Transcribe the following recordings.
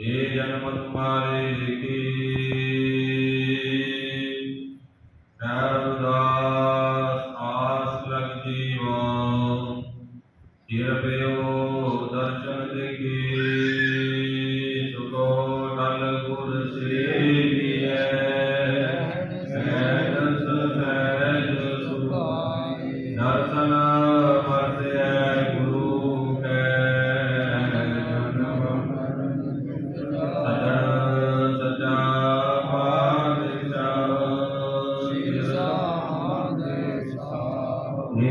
ये जनपद मारे की।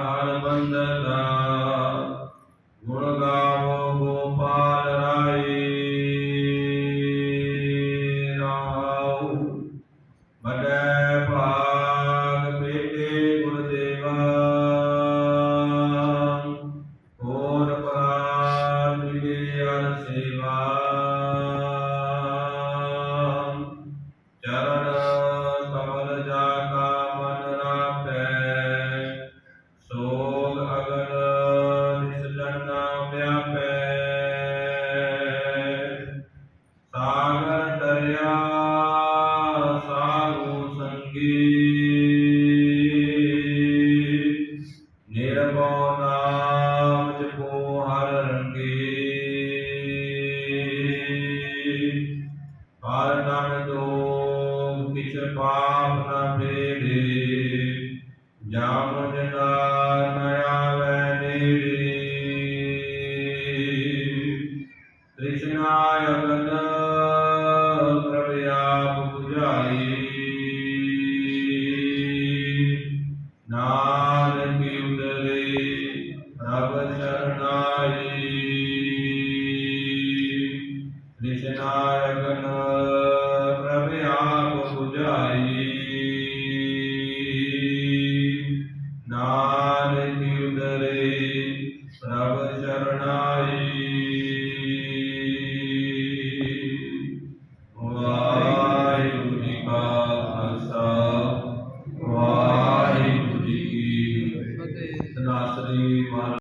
ਹਰ ਬੰਦਨਾ ਗੁਣ ਗਾਵੋ ਗੋਪਾਲ ਰਾਏ ਰਾਉ ਬੜੇ ਭਾਗ ਬੇਟੇ ਗੁਰਦੇਵਾ ਹੋਰ ਪ੍ਰਾਨ ਮਿਲੇ ਅਰ ਸੇਵਾ Yeah.